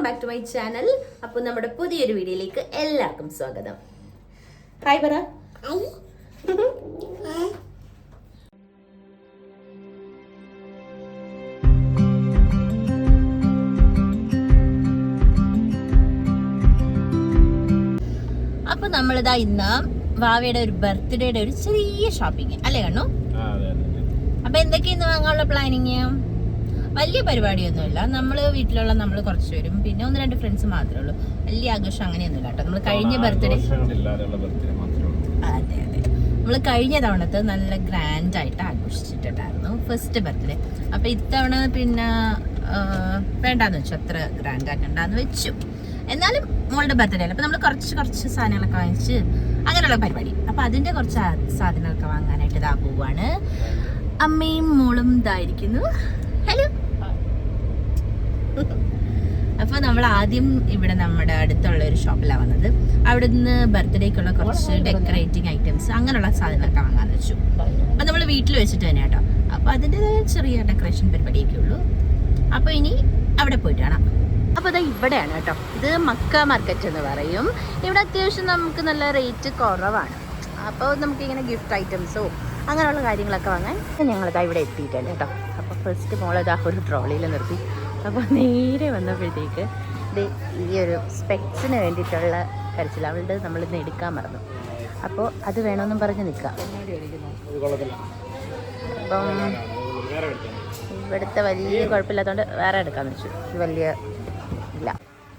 Welcome back to my channel അപ്പോൾ നമ്മുടെ പുതിയൊരു വീഡിയോയിലേക്ക് എല്ലാവർക്കും സ്വാഗതം. ഹായ് പറ അപ്പൊ നമ്മളിതാ ഇന്ന് വാവയുടെ ഒരു ബർത്ത്ഡേയുടെ ഒരു ചെറിയ ഷോപ്പിംഗ് അല്ലേ കണ്ണു. അപ്പൊ എന്തൊക്കെയാ വാങ്ങാനുള്ള പ്ലാനിങ് വലിയ പരിപാടിയൊന്നുമില്ല. നമ്മൾ വീട്ടിലുള്ള നമ്മൾ കുറച്ച് പേരും. പിന്നെ ഒന്ന് രണ്ട് ഫ്രണ്ട്സ് മാത്രമേ ഉള്ളൂ. വലിയ ആഘോഷം അങ്ങനെയൊന്നുമില്ല കേട്ടോ. നമ്മൾ കഴിഞ്ഞ ബർത്ത്ഡേ. അതെ അതെ. നമ്മൾ കഴിഞ്ഞ തവണത്തെ നല്ല ഗ്രാൻഡ് ആയിട്ട് ആഘോഷിച്ചിട്ടുണ്ടായിരുന്നു. ഫസ്റ്റ് ബർത്ത്ഡേ അപ്പൊ ഇത്തവണ പിന്നെ വേണ്ടാന്ന് വെച്ചു. അത്ര ഗ്രാൻഡ് ആക്കണ്ടെന്ന് വെച്ചു. എന്നാലും മോളുടെ ബർത്ത്ഡേ അല്ല? അപ്പൊ നമ്മൾ കുറച്ച് കുറച്ച് സാധനങ്ങളൊക്കെ വാങ്ങിച്ച് അങ്ങനെയുള്ള പരിപാടി. അപ്പൊ അതിന്റെ കുറച്ച് സാധനങ്ങളൊക്കെ വാങ്ങാനായിട്ട് ഇതാ പോവാണ്. അമ്മയും മോളും ഇതായിരിക്കുന്നു ഹലോ അപ്പൊ നമ്മൾ ആദ്യം ഇവിടെ നമ്മുടെ അടുത്തുള്ള ഒരു ഷോപ്പിലാണ് വന്നത്. അവിടെ നിന്ന് ബർത്ത്ഡേക്കുള്ള കുറച്ച് ഡെക്കറേറ്റിംഗ് ഐറ്റംസ് അങ്ങനെയുള്ള സാധനങ്ങളൊക്കെ വാങ്ങാന്ന് വെച്ചു. അപ്പൊ നമ്മൾ വീട്ടിൽ വെച്ചിട്ട് തന്നെ കേട്ടോ. അപ്പൊ അതിന്റെ ചെറിയ ഡെക്കറേഷൻ പരിപാടിയൊക്കെ ഉള്ളൂ. അപ്പൊ ഇനി അവിടെ പോയിട്ട് കാണാം. അപ്പൊ അതാ ഇവിടെയാണ് കേട്ടോ. ഇത് മക്ക മാർക്കറ്റ് എന്ന് പറയും. ഇവിടെ അത്യാവശ്യം നമുക്ക് നല്ല റേറ്റ് കുറവാണ്. അപ്പോൾ നമുക്ക് ഇങ്ങനെ ഗിഫ്റ്റ് ഐറ്റംസോ അങ്ങനെയുള്ള കാര്യങ്ങളൊക്കെ വാങ്ങാൻ ഞങ്ങളിതാ ഇവിടെ എത്തിയിട്ടുണ്ട് കേട്ടോ. അപ്പോൾ ഫസ്റ്റ് മോളിതാ ഒരു ട്രോളിയിൽ നിർത്തി. അപ്പോൾ നേരെ വന്നപ്പോഴത്തേക്ക് ഇത് ഈ ഒരു സ്പെക്സിന് വേണ്ടിയിട്ടുള്ള കരച്ചിൽ അവളുടെ നമ്മളിന്ന് എടുക്കാൻ മറന്നു. അപ്പോൾ അത് വേണമെന്നും പറഞ്ഞ് നിൽക്കാം. അപ്പം. ഇവിടുത്തെ വലിയ കുഴപ്പമില്ലാത്തതുകൊണ്ട് വേറെ എടുക്കാമെന്ന് വെച്ചു. വലിയ ഇല്ല.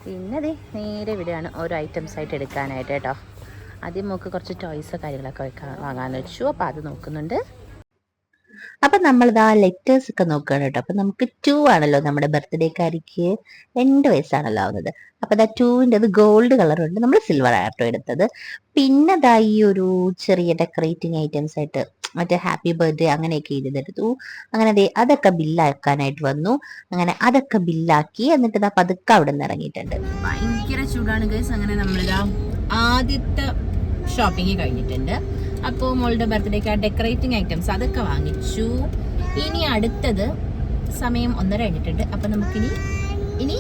പിന്നെ അതെ നേരെ ഇവിടെയാണ് ഓരോ ഐറ്റംസ് ആയിട്ട് എടുക്കാനായിട്ട് കേട്ടോ. ആദ്യം നമുക്ക് കുറച്ച് ടോയ്സോ കാര്യങ്ങളൊക്കെ വെക്കാൻ വാങ്ങാമെന്ന് വെച്ചു. അപ്പോൾ അത് നോക്കുന്നുണ്ട്. അപ്പൊ നമ്മളിതാ ലെറ്റേഴ്സ് ഒക്കെ നോക്കുകയാണ് കേട്ടോ. അപ്പൊ നമുക്ക് ടു ആണല്ലോ നമ്മുടെ ബർത്ത്ഡേക്കാരിക്ക് രണ്ട് വയസ്സാണല്ലോ ആവുന്നത്. അപ്പൊ ദാ ടൂവിന്റെ അത് ഗോൾഡ് കളറുണ്ട് നമ്മൾ സിൽവർ ആട്ടോ എടുത്തത്. പിന്നെ ദാ ഈ ഒരു ചെറിയ ഡെക്കറേറ്റിംഗ് ഐറ്റംസ് ആയിട്ട് മറ്റേ ഹാപ്പി ബർത്ത്ഡേ അങ്ങനെയൊക്കെ എഴുതിയെടുത്തു. അങ്ങനെ അതെ അതൊക്കെ ബില്ലാക്കാനായിട്ട് വന്നു. അങ്ങനെ അതൊക്കെ ബില്ലാക്കി എന്നിട്ട് ഇതാ പതുക്കെ അവിടെ നിന്ന് ഇറങ്ങിയിട്ടുണ്ട്. ഭയങ്കര ചൂടാണ് ഗൈസ് അങ്ങനെ നമ്മളിതാ ആദ്യത്തെ ഷോപ്പിംഗ് കഴിഞ്ഞിട്ടുണ്ട്. അപ്പോൾ മോളുടെ ബർത്ത്ഡേക്ക് ആ ഡെക്കറേറ്റിംഗ് ഐറ്റംസ് അതൊക്കെ വാങ്ങിച്ചു. ഇനി അടുത്തത് സമയം ഒന്നര കഴിഞ്ഞിട്ടുണ്ട്. അപ്പൊ നമുക്കിനി ഇനി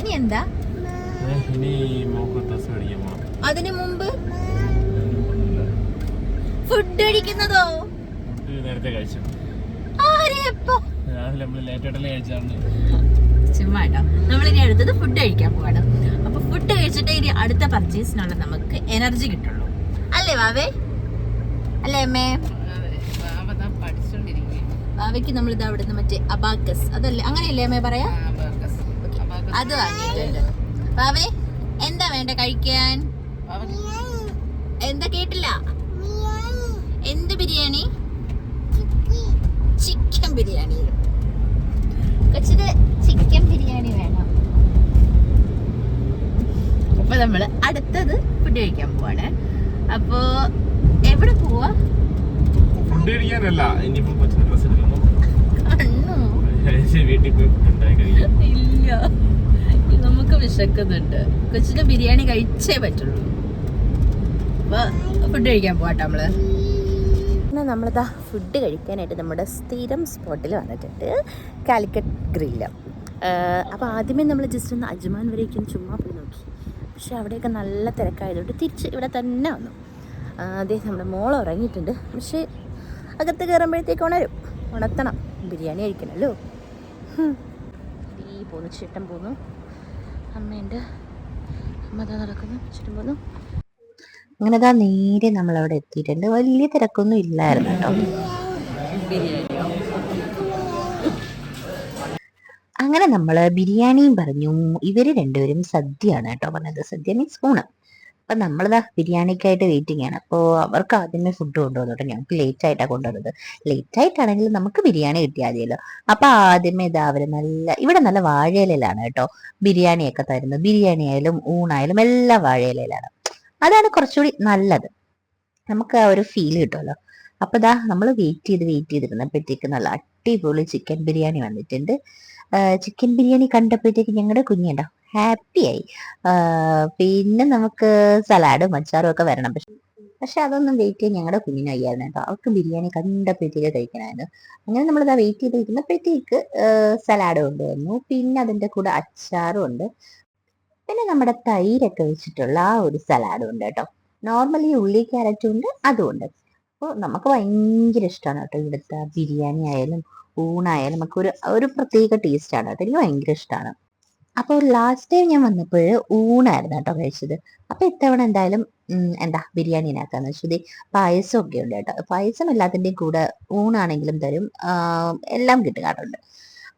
ഇനി എന്താ? അതിനു മുമ്പ് ഫുഡ് അടിക്കുന്നതോ ചുമ്മാട്ടോ നേരത്തെ കഴിച്ചു. ചുമ്മാ കേട്ടോ. നമ്മളിനി അടുത്തത് ഫുഡ് കഴിക്കാൻ പോവാണ്. അപ്പൊ ഫുഡ് കഴിച്ചിട്ട് ഇനി അടുത്ത പർച്ചേസിനുള്ള നമുക്ക് എനർജി കിട്ടുള്ളൂ. അല്ലേ ബാബേ അല്ലേ അമ്മേ? വാവയ്ക്ക് നമ്മൾ ഇത് അവിടെ നിന്ന് മറ്റേ അബാക്കസ്. അതല്ലേ? അങ്ങനെയല്ലേ അമ്മേ പറയാ. അത് വാങ്ങിയിട്ടുണ്ട്. വാവേ എന്താ വേണ്ട കഴിക്കാൻ? എന്താ കേട്ടില്ല? എന്ത് ബിരിയാണി? ചിക്കൻ ബിരിയാണി. കൊച്ചിന് ചിക്കൻ ബിരിയാണി വേണം. അപ്പൊ നമ്മൾ അടുത്തത് ഫുഡ് കഴിക്കാൻ പോവാണ്. അപ്പോ എവിടെ പോവാ? ഫുഡ് കഴിക്കാനല്ല ഇനിയിപ്പോ കൊച്ചിന് ഡ്രസ് എടുക്കുന്നു കണ്ണു? വീട്ടിൽ പോയി ഇല്ല. നമുക്ക് വിശക്കുന്നുണ്ട്. കൊച്ചിന് ബിരിയാണി കഴിച്ചേ പറ്റുള്ളൂ. ഫുഡ് കഴിക്കാൻ പോവാട്ടോ നമ്മൾ. പിന്നെ നമ്മളിതാ ഫുഡ് കഴിക്കാനായിട്ട് നമ്മുടെ സ്ഥിരം സ്പോട്ടിൽ വന്നിട്ടുണ്ട് കാലിക്കറ്റ് ഗ്രില്ല്. അപ്പോൾ ആദ്യമേ നമ്മൾ ജസ്റ്റ് ഒന്ന് അജ്മാൻ വരേക്കും ചുമ്മാ പോയി നോക്കി. പക്ഷെ അവിടെയൊക്കെ നല്ല തിരക്കായതുകൊണ്ട് തിരിച്ച് ഇവിടെ തന്നെ വന്നു. അദ്ദേഹം നമ്മുടെ മോൾ ഉറങ്ങിയിട്ടുണ്ട്. പക്ഷേ അകത്ത് കയറുമ്പോഴത്തേക്ക് ഉണരും. ഉണർത്തണം. ബിരിയാണി കഴിക്കണമല്ലോ ഈ പോന്നു. ചേട്ടൻ പോന്നു. അമ്മേന്റെ അമ്മ അതാ നടക്കുന്നു. ചേട്ടൻ പോന്നു. അങ്ങനെ അതാ നേരെ നമ്മളവിടെ എത്തിയിട്ടുണ്ട്. വലിയ തിരക്കൊന്നും ഇല്ലായിരുന്നു കേട്ടോ. അങ്ങനെ നമ്മൾ ബിരിയാണിയും പറഞ്ഞു. ഇവർ രണ്ടുപേരും സദ്യയാണ് കേട്ടോ പറഞ്ഞത്. സദ്യ മീൻസ് ഊണ്. അപ്പൊ നമ്മളിതാ ബിരിയാണിക്കായിട്ട് വെയിറ്റിംഗ് ആണ്. അപ്പോൾ അവർക്ക് ആദ്യമേ ഫുഡ് കൊണ്ടുവന്നു കേട്ടോ ഞങ്ങൾക്ക് ലേറ്റ് ആയിട്ടാണ് കൊണ്ടുവന്നത്. ലേറ്റ് ആയിട്ടാണെങ്കിൽ നമുക്ക് ബിരിയാണി കിട്ടിയാൽ മതിയല്ലോ. അപ്പൊ ആദ്യമേ ഇതാ അവർ നല്ല ഇവിടെ നല്ല വാഴയിലയിലാണ് കേട്ടോ ബിരിയാണിയൊക്കെ തരുന്നത്. ബിരിയാണി ആയാലും ഊണായാലും എല്ലാം വാഴയിലയിലാണ്. അതാണ് കുറച്ചുകൂടി നല്ലത്. നമുക്ക് ആ ഒരു ഫീൽ കിട്ടുമല്ലോ അപ്പൊ ഇതാ നമ്മൾ വെയിറ്റ് ചെയ്ത് വെയിറ്റ് ചെയ്തിരുന്നപ്പോഴത്തേക്ക് നല്ല അടിപൊളി ചിക്കൻ ബിരിയാണി വന്നിട്ടുണ്ട്. ചിക്കൻ ബിരിയാണി കണ്ടപ്പോഴത്തേക്ക് ഞങ്ങളുടെ കുഞ്ഞുണ്ടോ? ഹാപ്പിയായി പിന്നെ നമുക്ക് സലാഡും അച്ചാറും ഒക്കെ വരണം. പക്ഷെ പക്ഷെ അതൊന്നും വെയിറ്റ് ചെയ്യാൻ ഞങ്ങളുടെ കുഞ്ഞിന് വയ്യായിരുന്നു കേട്ടോ. അവർക്ക് ബിരിയാണി കണ്ടപ്പോഴത്തേക്ക് കഴിക്കണമായിരുന്നു. അങ്ങനെ നമ്മളിതാ വെയിറ്റ് ചെയ്തിരിക്കുന്നപ്പോഴത്തേക്ക് സലാഡ് കൊണ്ടുവന്നു പിന്നെ അതിന്റെ കൂടെ അച്ചാറും ഉണ്ട്. പിന്നെ നമ്മുടെ തൈരൊക്കെ വെച്ചിട്ടുള്ള ആ ഒരു സലാഡും ഉണ്ട് കേട്ടോ. നോർമലി ഉള്ളി ക്യാരറ്റും ഉണ്ട് അതും ഉണ്ട്. അപ്പോൾ നമുക്ക് ഭയങ്കര ഇഷ്ടമാണ് കേട്ടോ ഇവിടുത്തെ ബിരിയാണി ആയാലും ഊണായാലും നമുക്ക് ഒരു ഒരു പ്രത്യേക ടേസ്റ്റാണ് കേട്ടോ എനിക്ക് ഭയങ്കര ഇഷ്ടമാണ് അപ്പോൾ ലാസ്റ്റ് ടൈം ഞാൻ വന്നപ്പോൾ ഊണായിരുന്നു കേട്ടോ കഴിച്ചത്. അപ്പോൾ ഇത്തവണ എന്തായാലും എന്താ ബിരിയാണിനാക്കാന്ന് വെച്ചത് പായസം ഒക്കെ ഉണ്ട് കേട്ടോ. പായസം എല്ലാത്തിന്റെയും കൂടെ ഊണാണെങ്കിലും തരും. എല്ലാം കിട്ടുകാറുണ്ട്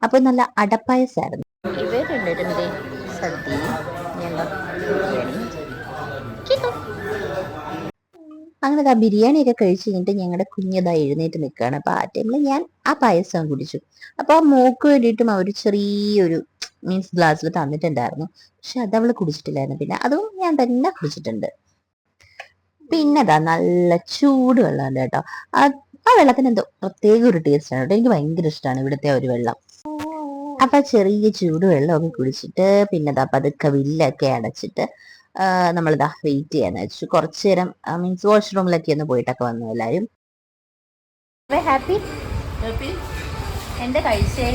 അപ്പോൾ നല്ല അടപ്പായസമായിരുന്നു ഇവരുണ്ടായിരുന്നു സദ്യ അങ്ങനെ ആ ബിരിയാണിയൊക്കെ കഴിച്ച് കഴിഞ്ഞിട്ട് ഞങ്ങളുടെ കുഞ്ഞതായി എഴുന്നേറ്റ് നിൽക്കുകയാണ് അപ്പൊ ആ ടൈമിൽ ഞാൻ ആ പായസം കുടിച്ചു. അപ്പൊ ആ മോക്ക് വേണ്ടിയിട്ടും അവർ ചെറിയൊരു മീൻസ് ഗ്ലാസ്സിൽ തന്നിട്ടുണ്ടായിരുന്നു. പക്ഷെ അത് അവൾ കുടിച്ചിട്ടില്ലായിരുന്നു. പിന്നെ അതും ഞാൻ തന്നെ കുടിച്ചിട്ടുണ്ട്. പിന്നെ അതാ നല്ല ചൂട് വെള്ളമുണ്ട് കേട്ടോ. ആ വെള്ളത്തിന് എന്തോ പ്രത്യേക ഒരു ടേസ്റ്റ് ആണ് കേട്ടോ. എനിക്ക് ഭയങ്കര ഇഷ്ടമാണ് ഇവിടുത്തെ ഒരു വെള്ളം. അപ്പൊ ചെറിയ ചൂട് വെള്ളമൊക്കെ കുടിച്ചിട്ട് പിന്നെ ദാ പതുക്കെ വില്ലൊക്കെ അടച്ചിട്ട് നമ്മളിതാ വെയിറ്റ് ചെയ്യാന്ന് വെച്ചു. കുറച്ചു നേരം മീൻസ് വാഷ്റൂമിലൊക്കെ ഒന്ന് പോയിട്ടൊക്കെ വന്നു എല്ലാരും. ഹാപ്പി എന്താ കഴിച്ചേ?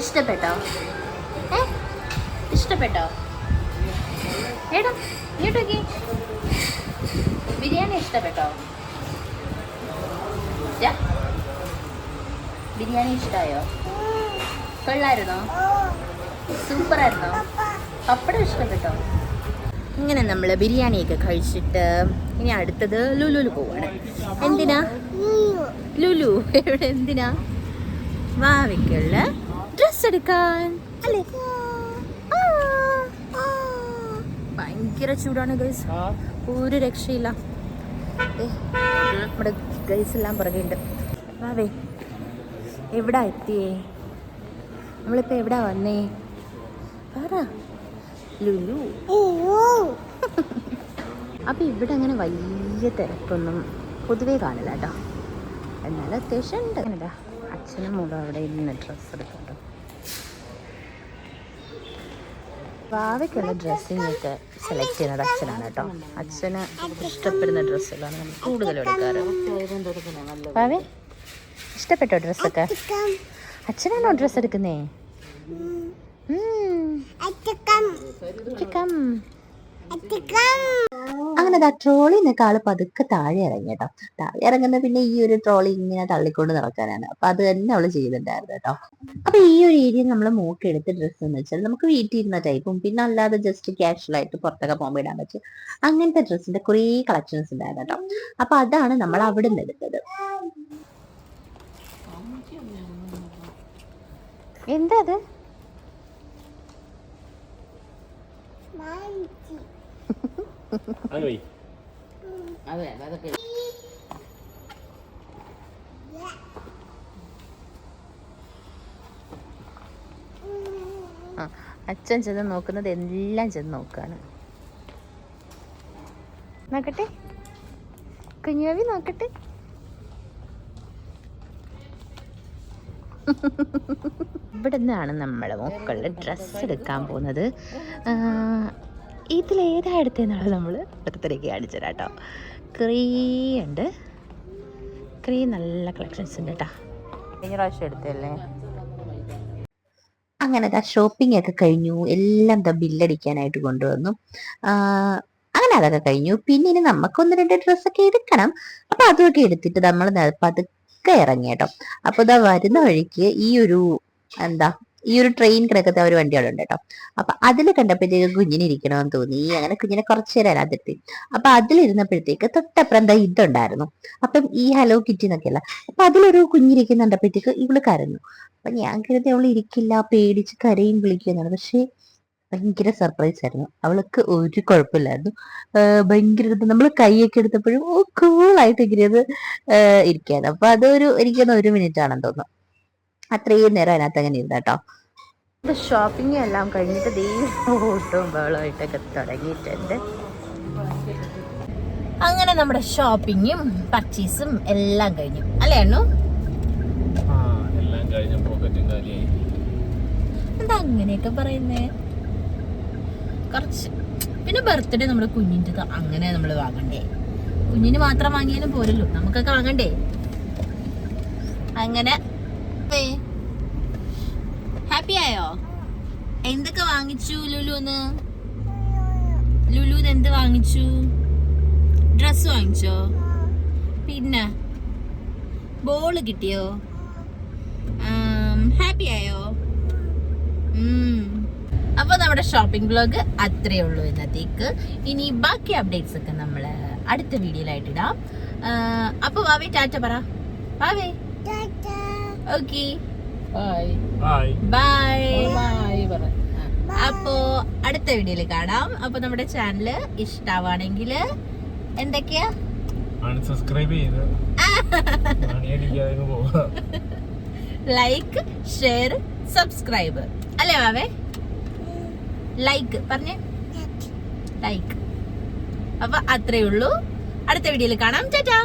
ഇഷ്ടപ്പെട്ടോ? ഏ? ഇഷ്ടപ്പെട്ടോ? ഏടാ ഇങ്ങോട്ടേക്ക്. ബിരിയാണി ഇഷ്ടപ്പെട്ടോ. ബിരിയാണി ഇഷ്ടമായോ കൊള്ളായിരുന്നോ സൂപ്പറായിരുന്നോ? പപ്പടം ഇഷ്ടപ്പെട്ടോ? ഇങ്ങനെ നമ്മൾ ബിരിയാണിയൊക്കെ കഴിച്ചിട്ട് ഇനി അടുത്തത് ലുലുലു പോവാണ്. എന്തിനാ? ലുലു. എവിടെ? എന്തിനാ? ഭാവിക്കുള്ള ഡ്രസ് എടുക്കാൻ. അല്ലേ. ഭയങ്കര ചൂടാണ് ഗൈസ് ഒരു രക്ഷയില്ല. നമ്മുടെ ഗൈസ് എല്ലാം പുറകെയുണ്ട് വാവേ എവിടാ എത്തിയേ? നമ്മളിപ്പോൾ എവിടാ വന്നേ? പറ. ലുലു. അപ്പൊ ഇവിടെ അങ്ങനെ വലിയ തിരക്കൊന്നും പൊതുവേ കാണില്ല കേട്ടോ. എന്നാലും അത്യാവശ്യം ഉണ്ട്. അച്ഛനും മോളും അവിടെ ഇരുന്ന് ഡ്രസ്സ് എടുക്കുന്നുണ്ട്. ഭാവയ്ക്കുള്ള ഡ്രസ്സിങ് ഒക്കെ സെലക്ട് ചെയ്യുന്നത് അച്ഛനാണ് കേട്ടോ. അച്ഛന് ഇഷ്ടപ്പെടുന്ന ഡ്രസ്സുകളാണ് നമ്മൾ കൂടുതലും എടുക്കാറ്. ഭാവേ ഇഷ്ടപ്പെട്ടോ ഡ്രസ്സൊക്കെ അച്ഛനാണോ ഡ്രസ്സ് എടുക്കുന്നേ. അങ്ങനെ ആ ട്രോളി നിന്നൊക്കെ ആൾ പതുക്കെ താഴെ ഇറങ്ങി കേട്ടോ താഴെ ഇറങ്ങുന്ന പിന്നെ ഈ ഒരു ട്രോളി ഇങ്ങനെ തള്ളിക്കൊണ്ട് നടക്കാനാണ്. അപ്പൊ അത് തന്നെ അവൾ ചെയ്തിട്ടുണ്ടായിരുന്നു കേട്ടോ. അപ്പൊ ഈ ഒരു ഏരിയ നമ്മൾ മൂക്ക് എടുത്ത ഡ്രസ്സ് എന്ന് വെച്ചാൽ നമുക്ക് വീട്ടിൽ ഇരുന്ന ടൈപ്പും പിന്നെ അല്ലാതെ ജസ്റ്റ് ക്യാഷ്വൽ ആയിട്ട് പുറത്തൊക്കെ പോകുമ്പോൾ ഇടാൻ പറ്റും അങ്ങനത്തെ ഡ്രസ്സിന്റെ കുറേ കളക്ഷൻസ് ഉണ്ടായിരുന്നു കേട്ടോ. അപ്പൊ അതാണ് നമ്മൾ അവിടെ നിന്ന് എടുത്തത്. എന്താ അത്? അത് ആ അച്ഛൻ ചെന്ന് നോക്കുന്നത് എല്ലാം ചെന്ന് നോക്കാണ്. നോക്കട്ടെ? കുഞ്ഞുവി നോക്കട്ടെ? ഇവിടെ നിന്നാണ് നമ്മൾ മക്കളുടെ ഡ്രസ്സ് എടുക്കാൻ പോകുന്നത്. ഇതിലേതാ എടുത്തതെന്നാണ് നമ്മൾ അടുത്തേക്ക് കാണിച്ചു കേട്ടോ. ക്രീ ഉണ്ട്. ക്രീ നല്ല കളക്ഷൻസ് ഉണ്ട് കേട്ടോ. കഴിഞ്ഞ പ്രാവശ്യം എടുത്തല്ലേ അങ്ങനെ ആ ഷോപ്പിംഗ് ഒക്കെ കഴിഞ്ഞു. എല്ലാം എന്താ ബില്ലടിക്കാനായിട്ട് കൊണ്ടുവന്നു. അങ്ങനെ അതൊക്കെ കഴിഞ്ഞു. പിന്നെ ഇനി നമുക്കൊന്ന് രണ്ട് ഡ്രസ്സൊക്കെ എടുക്കണം. അപ്പൊ അതൊക്കെ എടുത്തിട്ട് നമ്മൾ പതുക്കെ ഇറങ്ങി കേട്ടോ. അപ്പൊ ഇതാ വരുന്ന വഴിക്ക് ഈ ഒരു എന്താ ഈ ഒരു ട്രെയിൻ കിടക്കത്തെ ഒരു വണ്ടികളുണ്ട് കേട്ടോ. അപ്പൊ അതിൽ കണ്ടപ്പോഴത്തേക്ക് കുഞ്ഞിന് ഇരിക്കണമെന്ന് തോന്നി. അങ്ങനെ കുഞ്ഞിനെ കുറച്ചു നേരം അതിർത്തി അപ്പൊ അതിലിരുന്നപ്പോഴത്തേക്ക് തൊട്ടപ്പുറം എന്താ ഇതുണ്ടായിരുന്നു. അപ്പം ഈ ഹലോ കിറ്റി എന്നൊക്കെയല്ല. അപ്പൊ അതിലൊരു കുഞ്ഞിരിക്കുന്നുണ്ടപ്പോഴത്തേക്ക് ഇവൾ കരഞ്ഞു. അപ്പൊ ഞാൻ കരുതി അവൾ ഇരിക്കില്ല പേടിച്ച് കരയും വിളിക്കുന്നതാണ് പക്ഷെ ഭയങ്കര സർപ്രൈസ് ആയിരുന്നു. അവൾക്ക് ഒരു കുഴപ്പമില്ലായിരുന്നു. ഭയങ്കര നമ്മൾ കൈയൊക്കെ എടുത്തപ്പോഴും ഓ കൂളായിട്ട് ഇങ്ങനെ അത് ഇരിക്കുകയാണ്. അപ്പൊ അതൊരു എനിക്കൊന്ന് ഒരു മിനിറ്റ് ആണെന്ന് തോന്നുന്നു. അത്രയും നേരം അതിനകത്ത് അങ്ങനെ ഇരുന്ന കേട്ടോ. ഷോപ്പിംഗ് എല്ലാം കഴിഞ്ഞിട്ട് ദേ ഓട്ടവും ബഹളമായിട്ടൊക്കെ തുടങ്ങിയിട്ടുണ്ട്. അങ്ങനെ നമ്മുടെ ഷോപ്പിങ്ങും പർച്ചേസും എല്ലാം കഴിഞ്ഞു. അല്ലേ അണ്ണു? എന്താ അങ്ങനെയൊക്കെ പറയുന്നേ? കുറച്ച് പിന്നെ ബർത്ത്ഡേ നമ്മുടെ കുഞ്ഞിന്റെത് അങ്ങനെ നമ്മൾ വാങ്ങണ്ടേ? കുഞ്ഞിന് മാത്രം വാങ്ങിയാലും പോരല്ലോ. നമുക്കൊക്കെ വാങ്ങണ്ടേ? അങ്ങനെ. ഹാപ്പി ആയോ? എന്തൊക്കെ വാങ്ങിച്ചു ലുലുന്ന് ലുലു എന്ത് വാങ്ങിച്ചു? ഡ്രസ് വാങ്ങിച്ചോ? പിന്നെ. ബോൾ കിട്ടിയോ? ഹാപ്പി ആയോ? ഉം. അപ്പൊ നമ്മുടെ ഷോപ്പിംഗ് ബ്ലോഗ് അത്രേ ഉള്ളൂ ഇന്നത്തേക്ക്. ഇനി ബാക്കി അപ്ഡേറ്റ്സ് ഒക്കെ നമ്മൾ അടുത്ത വീഡിയോയിലായിട്ട് ഇടാം. അപ്പോൾ അപ്പൊ വാവേ ടാറ്റ പറ. വാവേ. ഓക്കെ. ബൈ ബൈ പറ. അപ്പോ അടുത്ത വീഡിയോയിൽ കാണാം. അപ്പൊ നമ്മുടെ ചാനൽ ഇഷ്ടാവാണെങ്കിൽ എന്തൊക്കെയാ? അൺസബ്സ്ക്രൈബ് ചെയ്ത്. ലൈക്ക് ഷെയർ സബ്സ്ക്രൈബ് അല്ലേ വാവേ? ലൈക്ക് പറഞ്ഞേ? ലൈക്ക് അപ്പൊ അത്രേ ഉള്ളൂ. അടുത്ത വീഡിയോയിൽ കാണാം. ചേട്ടാ